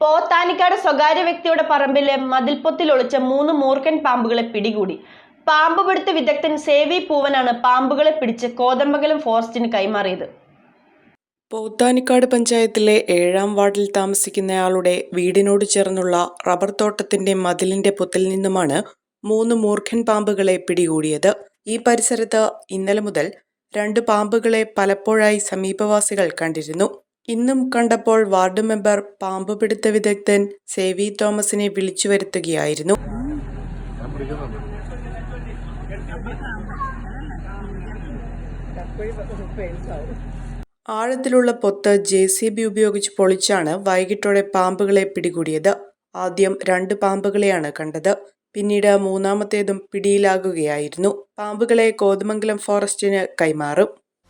പോത്താനിക്കാട് സ്വകാര്യ വ്യക്തിയുടെ പറമ്പിലെ മതിൽപ്പൊത്തിൽ ഒളിച്ച മൂന്ന് മൂർഖൻ പാമ്പുകളെ പിടികൂടി. പാമ്പ് പിടുത്ത വിദഗ്ധൻ സേവി പൂവനാണ് പാമ്പുകളെ പിടിച്ച് കോതമ്പകലം ഫോറസ്റ്റിന് കൈമാറിയത്. പോത്താനിക്കാട് പഞ്ചായത്തിലെ ഏഴാം വാർഡിൽ താമസിക്കുന്നയാളുടെ വീടിനോട് ചേർന്നുള്ള റബ്ബർ തോട്ടത്തിന്റെ മതിലിന്റെ പൊത്തിൽ നിന്നുമാണ് മൂന്ന് മൂർഖൻ പാമ്പുകളെ പിടികൂടിയത്. ഈ പരിസരത്ത് ഇന്നലെ മുതൽ രണ്ട് പാമ്പുകളെ പലപ്പോഴായി സമീപവാസികൾ കണ്ടിരുന്നു. ഇന്നും കണ്ടപ്പോൾ വാർഡ് മെമ്പർ പാമ്പ് പിടുത്ത വിദഗ്ധൻ സേവി തോമസിനെ വിളിച്ചു വരുത്തുകയായിരുന്നു. ആഴത്തിലുള്ള പൊത്ത് ജെ സി ബി ഉപയോഗിച്ച് പൊളിച്ചാണ് വൈകിട്ടോടെ പാമ്പുകളെ പിടികൂടിയത്. ആദ്യം രണ്ട് പാമ്പുകളെയാണ് കണ്ടത്. പിന്നീട് മൂന്നാമത്തേതും പിടിയിലാകുകയായിരുന്നു. പാമ്പുകളെ കോതമംഗലം ഫോറസ്റ്റിന് കൈമാറും.